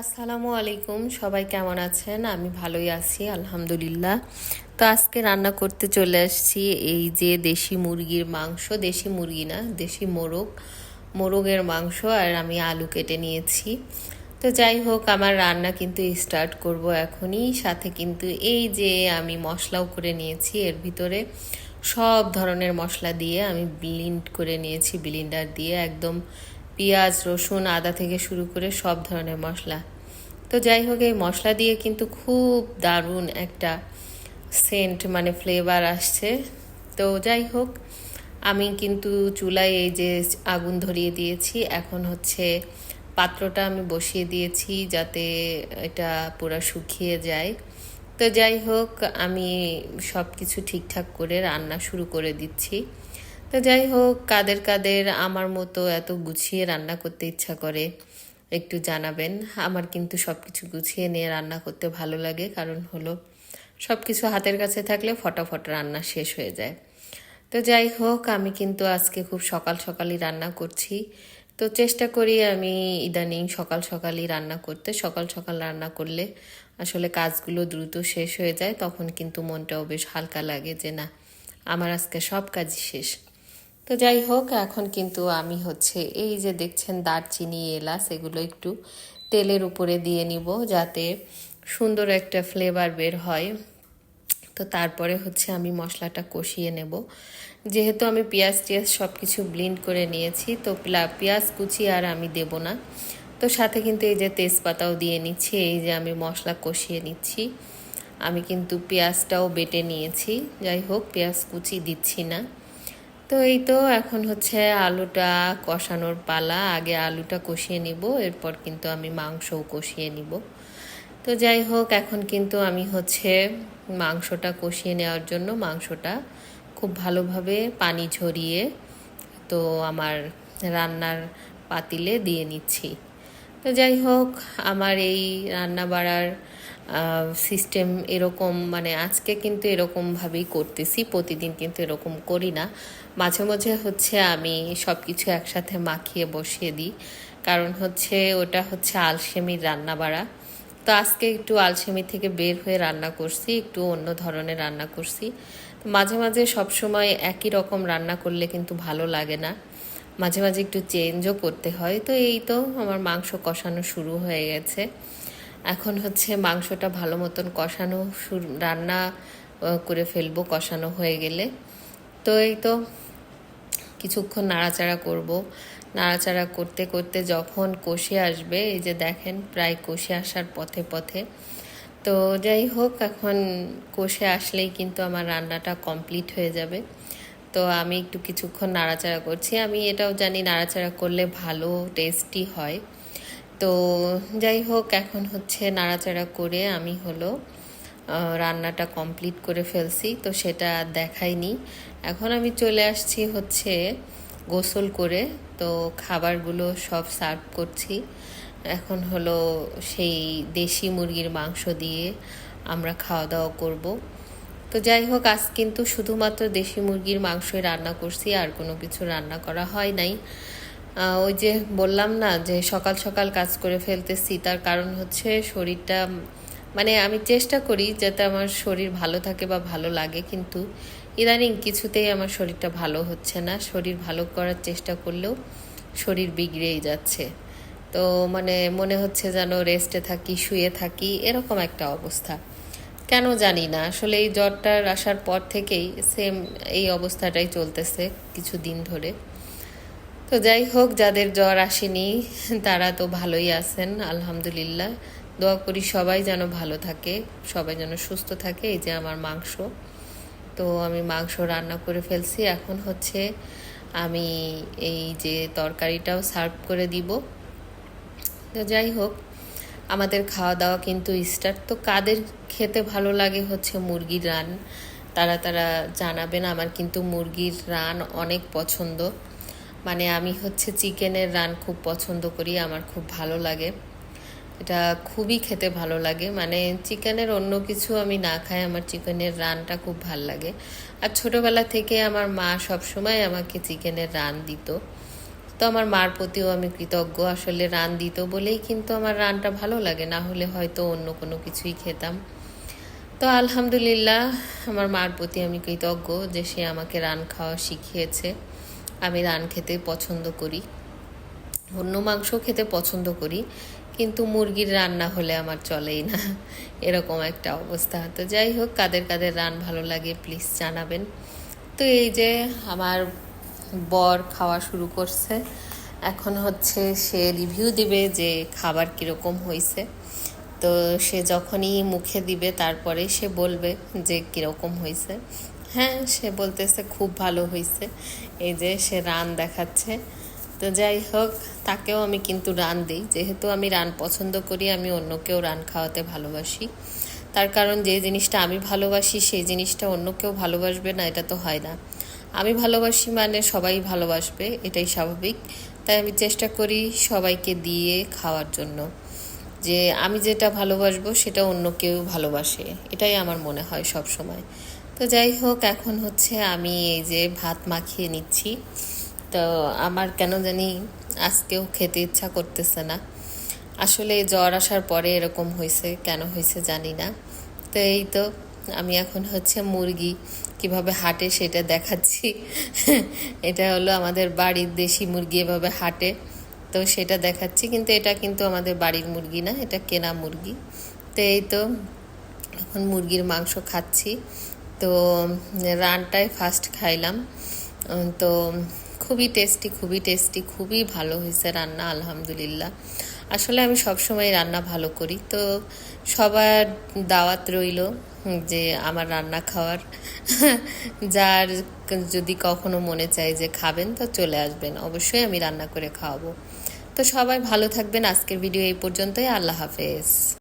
আসসালামু আলাইকুম, সবাই কেমন আছেন? আমি ভালোই আছি, আলহামদুলিল্লাহ। তো আজকে রান্না করতে চলে আসছি এই যে দেশি মুরগির মাংস, দেশি মুরগি না, দেশি মোরগ, মোরগের মাংস আর আমি আলু কেটে নিয়েছি। তো যাই হোক, আমার রান্না কিন্তু স্টার্ট করব এখনই। সাথে কিন্তু এই যে আমি মশলাও করে নিয়েছি, এর ভিতরে সব ধরনের মশলা দিয়ে আমি ব্লিন্ড করে নিয়েছি, ব্লিন্ডার দিয়ে একদম পেঁয়াজ, রসুন, আদা থেকে শুরু করে সব ধরনের মশলা। তো যাই হোক, এই মশলা দিয়ে কিন্তু খুব দারুণ একটা সেন্ট মানে ফ্লেভার আসছে। তো যাই হোক, আমি কিন্তু চুলায় এই যে আগুন ধরিয়ে দিয়েছি, এখন হচ্ছে পাত্রটা আমি বসিয়ে দিয়েছি যাতে এটা পুরো শুকিয়ে যায়। তো যাই হোক, আমি সব কিছু ঠিকঠাক করে রান্না শুরু করে দিচ্ছি। তো যাই হোক, কাদের কাদের আমার মতো এত গুছিয়ে রান্না করতে ইচ্ছা করে, একটু জানাবেন। আমার কিন্তু সব কিছু গুছিয়ে নিয়ে রান্না করতে ভালো লাগে, কারণ হলো সব কিছু হাতের কাছে থাকলে ফটাফট রান্না শেষ হয়ে যায়। তো যাই হোক, আমি কিন্তু আজকে খুব সকাল সকালই রান্না করছি। তো চেষ্টা করি আমি ইদানিং সকাল সকালই রান্না করতে। সকাল সকাল রান্না করলে আসলে কাজগুলো দ্রুত শেষ হয়ে যায়, তখন কিন্তু মনটাও বেশ হালকা লাগে যে, না, আমার আজকে সব কাজই শেষ। তো যাই হোক, এখন কিন্তু আমি হচ্ছে এই যে দেখছেন দারচিনি, এলাচ, এগুলো একটু তেলের উপরে দিয়ে নিব যাতে সুন্দর একটা ফ্লেভার বের হয়। তো তারপরে হচ্ছে আমি মশলাটা কষিয়ে নেব। যেহেতু আমি পেঁয়াজ টিয়াজ সব কিছু ব্লিন্ড করে নিয়েছি, তো পেঁয়াজ কুচি আর আমি দেব না। তো সাথে কিন্তু এই যে তেজপাতাও দিয়ে নিচ্ছি, এই যে আমি মশলা কষিয়ে নিচ্ছি। আমি কিন্তু পেঁয়াজটাও বেটে নিয়েছি। যাই হোক, পেঁয়াজ কুচি দিচ্ছি না। তো এই তো এখন হচ্ছে আলুটা কষানোর পালা। আগে আলুটা কষিয়ে নিব, এরপর কিন্তু আমি মাংসও কষিয়ে নিব। তো যাই হোক, এখন কিন্তু আমি হচ্ছে মাংসটা কষিয়ে নেওয়ার জন্য মাংসটা খুব ভালোভাবে পানি ঝরিয়ে তো আমার রান্নার পাতিলে দিয়ে নিচ্ছি। তো যাই হোক, আমার এই রান্না বাড়ার সিস্টেম এরকম মানে আজকে কিন্তু এরকমভাবেই করতেছি, প্রতিদিন কিন্তু এরকম করি না। মাঝে মাঝে হচ্ছে আমি সব কিছু একসাথে মাখিয়ে বসিয়ে দিই। কারণ হচ্ছে ওটা হচ্ছে আলসেমির রান্না বাড়া তো আজকে একটু আলসেমি থেকে বের হয়ে রান্না করছি, একটু অন্য ধরনের রান্না করছি। মাঝে মাঝে সবসময় একই রকম রান্না করলে কিন্তু ভালো লাগে না। মাঝে মাঝে একটু চেঞ্জও করতে হয়। তো এই তো আমার মাংস কষানো শুরু হয়ে গেছে। এখন হচ্ছে মাংসটা ভালো মতন কষানো রান্না করে ফেলব কষানো হয়ে গেলে। তো এই তো কিছুক্ষণ নাড়াচাড়া করব। নাড়াচাড়া করতে করতে যখন কষে আসবে, এই যে দেখেন প্রায় কষে আসার পথে পথে। তো যাই হোক, এখন কষে আসলেই কিন্তু আমার রান্নাটা কমপ্লিট হয়ে যাবে। তো আমি একটু কিছুক্ষণ নাড়াচাড়া করছি। আমি এটাও জানি নাড়াচাড়া করলে ভালো, টেস্টি হয়। তো যাই হোক, এখন হচ্ছে নাড়াচাড়া করে আমি হলো রান্নাটা কমপ্লিট করে ফেলছি। তো সেটা দেখাইনি। এখন আমি চলে আসছি হচ্ছে গোসল করে। তো খাবারগুলো সব সার্ভ করছি। এখন হলো সেই দেশি মুরগির মাংস দিয়ে আমরা খাওয়া দাওয়া করব। তো যাই হোক, আজ কিন্তু শুধুমাত্র দেশি মুরগির মাংসই রান্না করছি, আর কোনো কিছু রান্না করা হয় নাই। ওই যে বললাম না যে সকাল সকাল কাজ করে ফেলতেছি, তার কারণ হচ্ছে শরীরটা মানে আমি চেষ্টা করি যাতে আমার শরীর ভালো থাকে বা ভালো লাগে, কিন্তু ইদানিং কিছুতেই আমার শরীরটা ভালো হচ্ছে না। শরীর ভালো করার চেষ্টা করলেও শরীর বিগড়েই যাচ্ছে। তো মানে মনে হচ্ছে যেন রেস্টে থাকি, শুয়ে থাকি, এরকম একটা অবস্থা। কেন জানি না, আসলে এই জ্বরটার আসার পর থেকেই সেম এই অবস্থাটাই চলতেছে কিছু দিন ধরে। তো যাই হোক, যাদের জ্বর আসেনি, তারা তো ভালোই আছেন, আলহামদুলিল্লাহ। দোয়া করি সবাই যেন ভালো থাকে, সবাই যেন সুস্থ থাকে। এই যে আমার মাংস। তো আমি মাংস রান্না করে ফেলছি। এখন হচ্ছে আমি এই যে তরকারিটাও সার্ভ করে দিব। তো যাই হোক, আমাদের খাওয়া দাওয়া কিন্তু স্টার্ট। তো কাদের খেতে ভালো লাগে হচ্ছে মুরগির রান। তারা তারা জানাবেন, আমার কিন্তু মুরগির রান অনেক পছন্দ। মানে আমি হচ্ছে চিকেনের রান খুব পছন্দ করি, আমার খুব ভালো লাগে। এটা খুবই খেতে ভালো লাগে। মানে চিকেনের অন্য কিছু আমি না খাই, আমার চিকেনের রানটা খুব ভালো লাগে। আর ছোটোবেলা থেকে আমার মা সবসময় আমাকে চিকেনের রান দিত। তো আমার মার প্রতিও আমি কৃতজ্ঞ। আসলে রান দিত বলেই কিন্তু আমার রানটা ভালো লাগে, না হলে হয়তো অন্য কোনো কিছুই খেতাম। তো আলহামদুলিল্লাহ, আমার মার প্রতি আমি কৃতজ্ঞ যে সে আমাকে রান খাওয়া শিখিয়েছে। আমি রান খেতে পছন্দ করি। অন্য মাংস খেতে পছন্দ করি, কিন্তু মুরগির রান্না হলে আমার চলেই না। এরকম একটা অবস্থা। তো যাই হোক, কাদের কাদের রান ভালো লাগে প্লিজ জানাবেন। তো এই যে আমার বর খাওয়া শুরু করছে। এখন হচ্ছে সে রিভিউ দিবে যে খাবার কীরকম হয়েছে তো সে যখনই মুখে দিবে, তারপরে সে বলবে যে কীরকম হয়েছে হ্যাঁ সে বলতেছে খুব ভালো হয়েছে এই যে সে রান দেখাচ্ছে। তো যাই হোক, তাকেও আমি কিন্তু রান দিই। যেহেতু আমি রান পছন্দ করি, আমি অন্যকেও রান খাওয়াতে ভালোবাসি। তার কারণ যে জিনিসটা আমি ভালোবাসি, সেই জিনিসটা অন্য কেউ ভালোবাসবে না, এটা তো হয় না। আমি ভালোবাসি মানে সবাই ভালোবাসবে, এটাই স্বাভাবিক। তাই আমি চেষ্টা করি সবাইকে দিয়ে খাওয়ার জন্য। যে আমি যেটা ভালোবাসবো, সেটা অন্য কেউ ভালোবাসে। এটাই আমার মনে হয় সব সময় তো যাই হোক, এখন হচ্ছে আমি এই যে ভাত মাখিয়ে নিচ্ছি। তো আমার কেন জানি আজকেও খেতে ইচ্ছা করতেছে না। আসলে জ্বর আসার পরে এরকম হয়েছে, কেন হয়েছে জানি না। তো এই তো, আমি এখন হচ্ছে মুরগি কীভাবে হাঁটে সেটা দেখাচ্ছি। এটা হলো আমাদের বাড়ির দেশি মুরগি এভাবে হাঁটে, তো সেটা দেখাচ্ছি। কিন্তু এটা কিন্তু আমাদের বাড়ির মুরগি না, এটা কেনা মুরগি। তো এই তো, এখন মুরগির মাংস খাচ্ছি। তো রানটাই ফার্স্ট খাইলাম। তো খুবই টেস্টি খুবই টেস্টি খুবই ভালো হয়েছে রান্না, আলহামদুলিল্লাহ। আসলে আমি সবসময় রান্না ভালো করি। তো সবার দাওয়াত রইল যে আমার রান্না খাওয়ার। যার যদি কখনো মনে চায় যে খাবেন, তো চলে আসবেন। অবশ্যই আমি রান্না করে খাওয়াবো। তো সবাই ভালো থাকবেন। আজকের ভিডিও এই পর্যন্তই। আল্লাহ হাফেজ।